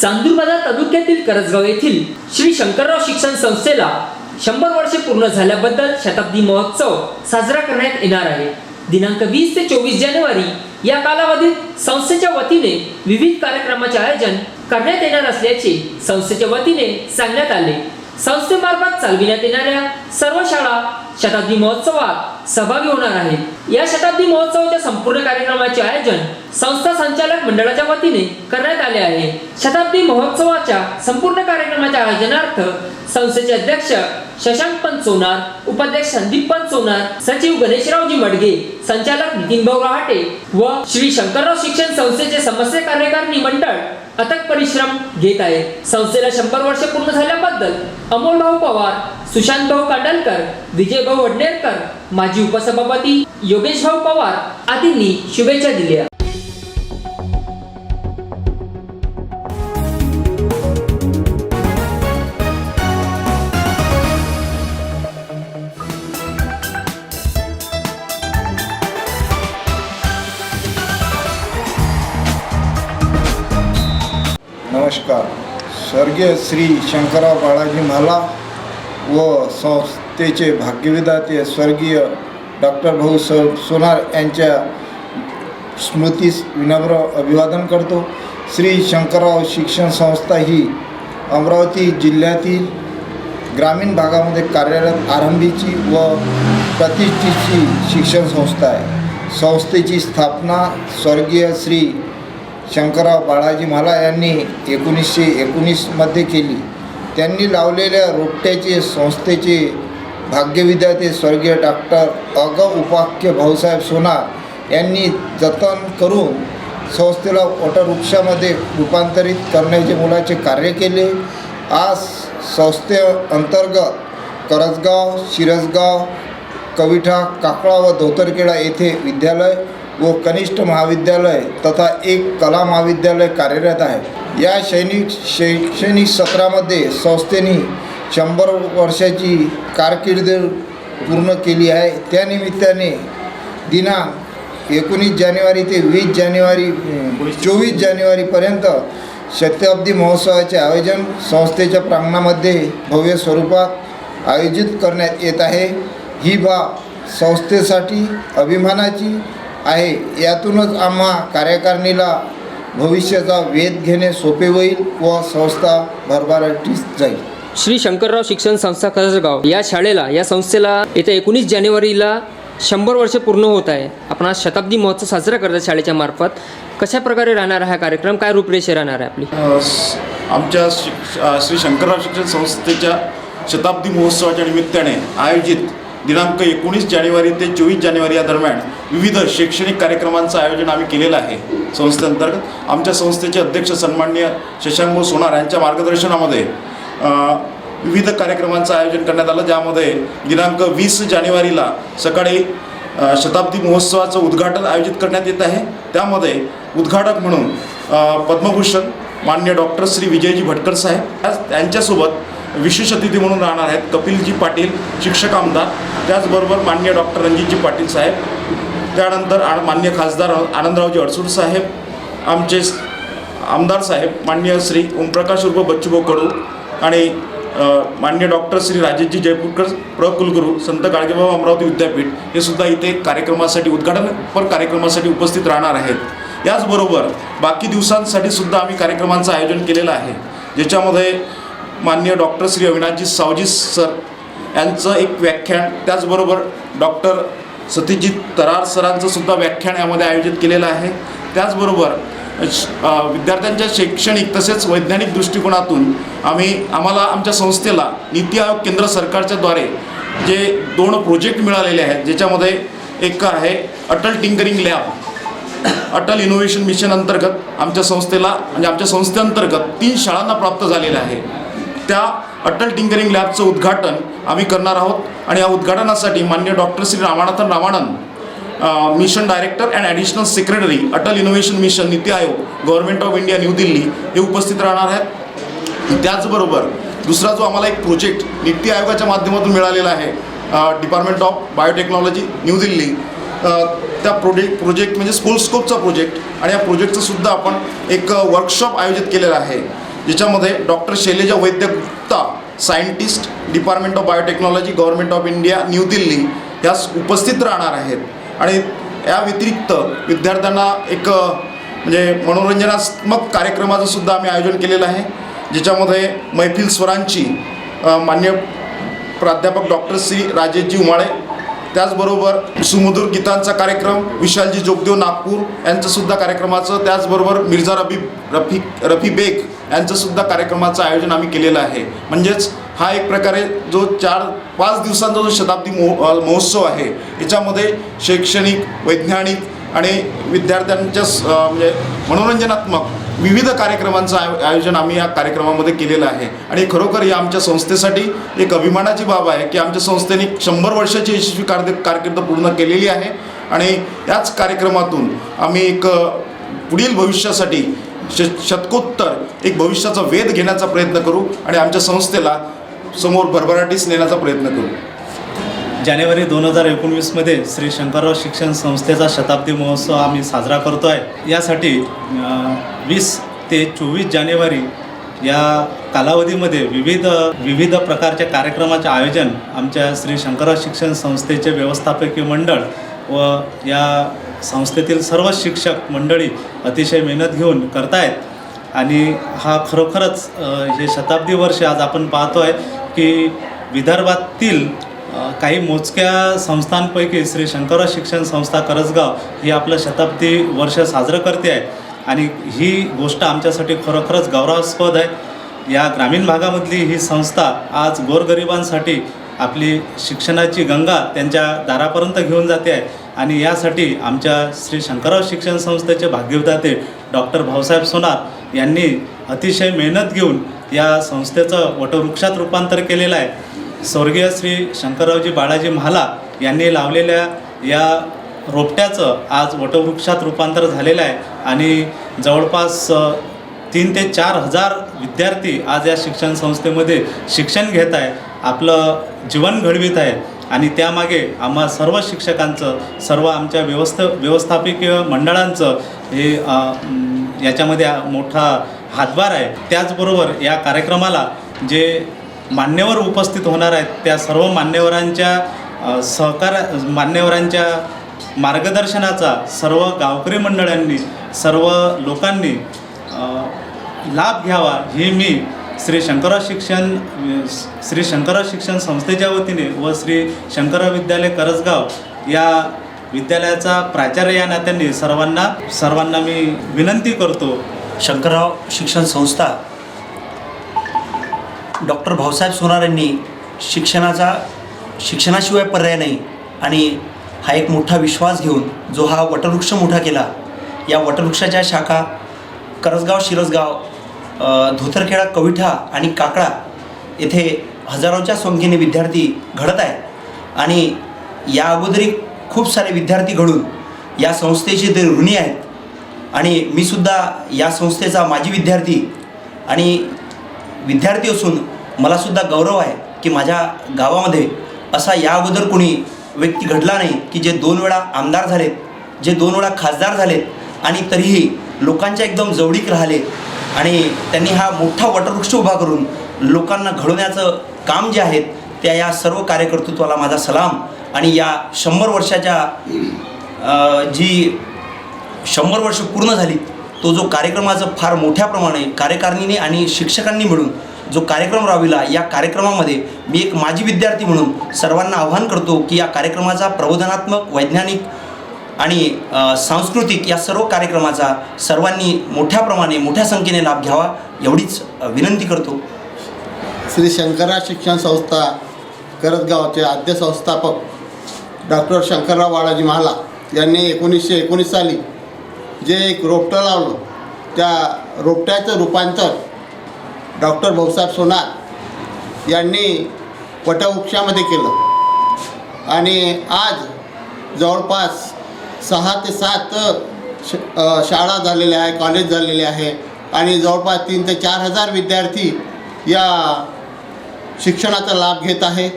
चांदूरबाजार तालुक्यातील करजगाव येथील श्री शंकरराव शिक्षण संस्थेला शंभर वर्षे पूर्ण झाल्याबद्दल शताब्दी महोत्सव साजरा करण्यात येणार आहे. दिनांक वीस ते चोवीस जानेवारी या कालावधीत संस्थेच्या वतीने विविध कार्यक्रमाचे आयोजन करण्यात येणार असल्याचे संस्थेच्या वतीने सांगण्यात आले. संस्थेमार्फत चालविण्यात येणाऱ्या सर्व शाळा शताब्दी महोत्सवात सहभागी होणार आहेत या शताब्दी महोत्सवाच्या संपूर्ण कार्यक्रमाचे आयोजन संस्था संचालक मंडळाच्या वतीने करण्यात आले आहे. शताब्दी महोत्सवाच्या संपूर्ण कार्यक्रमाच्या आयोजनार्थ संस्थेचे अध्यक्ष शशांक पंत सोनार उपाध्यक्ष संदीप पंत सोनार सचिव गणेशरावजी मडगे संचालक नितीन भाऊ रहाटे व श्री शंकरराव शिक्षण संस्थेचे समस्या कार्यकारिणी मंडळ अथक परिश्रम घेत आहे. संस्थेला शंभर वर्ष पूर्ण झाल्याबद्दल अमोल भाऊ पवार सुशांत भाऊ कांडलकर विजय भाऊ वडनेरकर माजी उपसभापती योगेश भाऊ पवार आदींनी शुभेच्छा दिल्या. नमस्कार. स्वर्गीय श्री शंकरराव बाळाजी म्हाला व संस्थेचे भाग्यविधाते स्वर्गीय डॉक्टर भाऊ स सोनार यांच्या स्मृतीस विनम्र अभिवादन करतो. श्री शंकरराव शिक्षण संस्था ही अमरावती जिल्ह्यातील ग्रामीण भागामध्ये कार्यरत आरंभीची व प्रतिष्ठेची शिक्षण संस्था आहे. संस्थेची स्थापना स्वर्गीय श्री शंकरराव बाळाजी म्हाला यांनी एकोणीसशे एकोणीसमध्ये केली. त्यांनी लावलेल्या रोपट्याचे संस्थेचे भाग्यविद्याते स्वर्गीय डॉक्टर अग उपाख्य भाऊसाहेब सोनार यांनी जतन करून संस्थेला वटवृक्षामध्ये रूपांतरित करण्याचे मुलाचे कार्य केले. आज संस्थे अंतर्गत करजगाव शिरसगाव कविठा काकळा व धोतरखेडा येथे विद्यालय व कनिष्ठ महाविद्यालय तथा एक कला महाविद्यालय कार्यरत आहे. या शैनिक शैक्षणिक सत्रामध्ये संस्थेने शंभर वर्षाची कारकीर्द पूर्ण केली आहे. त्यानिमित्ताने दिनांक एकोणीस जानेवारी ते वीस जानेवारी चोवीस जानेवारीपर्यंत शताब्दी महोत्सवाचे आयोजन संस्थेच्या प्रांगणामध्ये भव्य स्वरूपात आयोजित करण्यात येत आहे. ही बाब संस्थेसाठी अभिमानाची आहे. यातूनच आम्हा कार्यकारिणीला भविष्याचा वेध घेणे सोपे होईल व संस्था भरभराटीस जाईल. श्री शंकरराव शिक्षण संस्था करजगाव या शाळेला या संस्थेला येत्या एकोणीस जानेवारीला शंभर वर्ष पूर्ण होत आहे. आपण आज शताब्दी महोत्सव साजरा करतात शाळेच्या मार्फत. कशा प्रकारे राहणार हा कार्यक्रम? काय रूपरेषा राहणार आहे आपली? आमच्या श्री शंकरराव शिक्षण संस्थेच्या शताब्दी महोत्सवाच्या निमित्ताने आयोजित दिनांक एकोणीस जानेवारी ते चोवीस जानेवारी या दरम्यान विविध शैक्षणिक कार्यक्रमांचं आयोजन आम्ही केलेलं आहे. संस्थेअंतर्गत आमच्या संस्थेचे अध्यक्ष सन्माननीय शशांक सोनार यांच्या मार्गदर्शनामध्ये विविध कार्यक्रमांचं आयोजन करण्यात आलं. ज्यामध्ये दिनांक वीस जानेवारीला सकाळी शताब्दी महोत्सवाचं उद्घाटन आयोजित करण्यात येत आहे. त्यामध्ये उद्घाटक म्हणून पद्मभूषण मान्य डॉक्टर श्री विजयजी भटकर साहेब आज त्यांच्यासोबत विशेष अतिथी म्हणून राहणार आहेत कपिलजी पाटील शिक्षक आमदार त्याचबरोबर मान्य डॉक्टर रणजितजी पाटील साहेब त्यानंतर आ मान्य खासदार आनंदरावजी अडसूर साहेब आमचे आमदार साहेब मान्य श्री ओमप्रकाश उर्फ बच्चूभाऊ कडू आणि मान्य डॉक्टर श्री राजेशजी जयपूरकर प्रकुलगुरू संत गाडगेबाबा अमरावती विद्यापीठ हे सुद्धा इथे कार्यक्रमासाठी उद्घाटनपर कार्यक्रमासाठी उपस्थित राहणार आहेत. याचबरोबर बाकी दिवसांसाठी सुद्धा आम्ही कार्यक्रमांचं आयोजन केलेलं आहे ज्याच्यामध्ये मान्य डॉक्टर श्री अविनाशजी सावजी सर यांचं एक व्याख्यान त्याचबरोबर डॉक्टर सतीजित तरार सरांचं सुद्धा व्याख्यान यामध्ये आयोजित केलेलं आहे. त्याचबरोबर श- विद्यार्थ्यांच्या शैक्षणिक तसेच वैज्ञानिक दृष्टिकोनातून आम्ही आम्हाला आमच्या संस्थेला नीती आयोग केंद्र सरकारच्या द्वारे जे दोन प्रोजेक्ट मिळालेले आहेत ज्याच्यामध्ये एक आहे Atal tinkering lab. Atal innovation mission अंतर्गत आमच्या संस्थेला म्हणजे आमच्या संस्थेअंतर्गत तीन शाळांना प्राप्त झालेलं आहे त्या अटल टिंकरिंग लॅबचं उद्घाटन आम्ही करणार आहोत. आणि या उद्घाटनासाठी मान्य doctor Shri Ramanathan Ramanand mission director and additional secretary Atal innovation mission NITI Aayog government of India New Delhi हे उपस्थित राहणार आहेत. त्याचबरोबर दुसरा जो आम्हाला एक प्रोजेक्ट नीती आयोगाच्या माध्यमातून मिळालेला आहे department of biotechnology New Delhi त्या प्रोजेक्ट प्रोजेक्ट म्हणजे स्कूल स्कोपचा प्रोजेक्ट. आणि या प्रोजेक्टचं सुद्धा आपण एक वर्कशॉप आयोजित केलेला आहे. ज्याच्यामध्ये doctor Shaileja Vaidya Gupta scientist department of biotechnology government of India New Delhi ह्या उपस्थित राहणार आहेत. आणि या व्यतिरिक्त विद्यार्थ्यांना एक म्हणजे मनोरंजनात्मक कार्यक्रमाचं सुद्धा आम्ही आयोजन केलेलं आहे ज्याच्यामध्ये मैफिल स्वरांची मान्य प्राध्यापक डॉक्टर श्री राजेशजी उमाळे त्याचबरोबर सुमधुर गीतांचा कार्यक्रम विशालजी जोगदेव नागपूर यांचंसुद्धा कार्यक्रमाचं त्याचबरोबर मिर्झा रफी रफी रफी बेग यांचंसुद्धा कार्यक्रमाचं आयोजन आम्ही केलेलं आहे. म्हणजेच हा एक प्रकारे जो चार पाच दिवसांचा जो शताब्दी महो महोत्सव आहे याच्यामध्ये शैक्षणिक वैज्ञानिक आणि विद्यार्थ्यांच्या म्हणजे मनोरंजनात्मक विविध कार्यक्रमांचं आय आयोजन आम्ही या कार्यक्रमामध्ये केलेलं आहे. आणि खरोखर ही आमच्या संस्थेसाठी एक अभिमानाची बाब आहे की आमच्या संस्थेने शंभर वर्षाची यशस्वी कार्य कारकीर्द पूर्ण केलेली आहे. आणि याच कार्यक्रमातून आम्ही एक पुढील भविष्यासाठी श शतकोत्तर एक भविष्याचा वेध घेण्याचा प्रयत्न करू आणि आमच्या संस्थेला समोर भरभराटीस नेण्याचा प्रयत्न करू. जानेवारी दोन हजार एकोणवीसमध्ये श्री शंकरराव शिक्षण संस्थेचा शताब्दी महोत्सव आम्ही साजरा करतो आहे यासाठी वीस ते चोवीस जानेवारी या कालावधीमध्ये विविध विविध प्रकारच्या कार्यक्रमाचे आयोजन आमच्या श्री शंकरराव शिक्षण संस्थेचे व्यवस्थापकीय मंडळ व या संस्थेतील सर्व शिक्षक मंडळी अतिशय मेहनत घेऊन करतायत. आणि हा खरोखरच हे शताब्दी वर्ष आज आपण पाहतो आहे की विदर्भातील काही मोजक्या संस्थांपैकी श्री शंकरराव शिक्षण संस्था करसगाव ही आपलं शताब्दी वर्ष साजरं करते आहे. आणि ही गोष्ट आमच्यासाठी खरोखरच गौरवास्पद आहे. या ग्रामीण भागामधली ही संस्था आज गोरगरिबांसाठी आपली शिक्षणाची गंगा त्यांच्या दारापर्यंत घेऊन जाते आहे. आणि यासाठी आमच्या श्री शंकरराव शिक्षण संस्थेचे भाग्यविधाते डॉक्टर भाऊसाहेब सोनार यांनी अतिशय मेहनत घेऊन या संस्थेचं वटवृक्षात रूपांतर केलेलं आहे. स्वर्गीय श्री शंकररावजी बाळाजी महाला यांनी लावलेल्या या रोपट्याचं आज वटवृक्षात रूपांतर झालेलं आहे आणि जवळपास तीन ते चार हजार विद्यार्थी आज या शिक्षण संस्थेमध्ये शिक्षण घेत आहे. आपलं जीवन घडवीत आहे. आणि त्यामागे आम्हा सर्व शिक्षकांचं सर्व आमच्या व्यवस्थ व्यवस्थापकीय मंडळांचं हे याच्यामध्ये मोठा हातभार आहे. त्याचबरोबर या कार्यक्रमाला जे मान्यवर उपस्थित होणार आहेत त्या सर्व मान्यवरांच्या सहकार मान्यवरांच्या मार्गदर्शनाचा सर्व गावकरी मंडळांनी सर्व लोकांनी लाभ घ्यावा हे मी श्री शंकरा शिक्षण श्री शंकरा शिक्षण संस्थेच्या वतीने व श्री शंकरा विद्यालय करसगाव या विद्यालयाचा प्राचार्य या नात्याने सर्वांना सर्वांना मी विनंती करतो. शंकरराव शिक्षण संस्था डॉक्टर भाऊसाहेब सोनार यांनी शिक्षणाचा शिक्षणाशिवाय पर्याय नाही आणि हा एक मोठा विश्वास घेऊन जो हा वटवृक्ष मोठा केला या वटवृक्षाच्या शाखा करसगाव शिरसगाव धोतरखेडा कविठा आणि काकडा येथे हजारोच्या संख्येने विद्यार्थी घडत आहेत. आणि या अगोदरी खूप सारे विद्यार्थी घडून या संस्थेचे ते ऋणी आहेत. आणि मी सुद्धा या संस्थेचा माजी विद्यार्थी आणि विद्यार्थी असून मलासुद्धा गौरव आहे की माझ्या गावामध्ये असा या अगोदर कोणी व्यक्ती घडला नाही की जे दोन वेळा आमदार झालेत जे दोन वेळा खासदार झालेत आणि तरीही लोकांच्या एकदम जवळीक राहिले. आणि त्यांनी हा मोठा वटवृक्ष उभा करून लोकांना घडवण्याचं काम जे आहेत त्या या सर्व कार्यकर्तृत्वाला माझा सलाम. आणि या शंभर वर्षाच्या जी शंभर वर्ष पूर्ण झाली तो जो कार्यक्रमाचं फार मोठ्या प्रमाणे कार्यकारिणीने आणि शिक्षकांनी मिळून जो कार्यक्रम राबविला या कार्यक्रमामध्ये मी एक माजी विद्यार्थी म्हणून सर्वांना आव्हान करतो की या कार्यक्रमाचा प्रबोधनात्मक वैज्ञानिक आणि सांस्कृतिक या सर्व कार्यक्रमाचा सर्वांनी मोठ्या प्रमाणे मोठ्या संख्येने लाभ घ्यावा एवढीच विनंती करतो. श्री शंकरराव शिक्षण संस्था करतगावचे आद्य संस्थापक डॉक्टर शंकरराव बाळाजी महाला यांनी एकोणीसशे एकोणीस साली जे एक रोपटं लावलं त्या रोपट्याचं रूपांतर डॉक्टर भाऊसाहेब सोनार यांनी वटवृक्षामध्ये केलं. आणि आज जवळपास सहा ते सात श शाळा झालेल्या आहे कॉलेज झालेले आहे आणि जवळपास तीन ते चार हजार विद्यार्थी या शिक्षणाचा लाभ घेत आहे.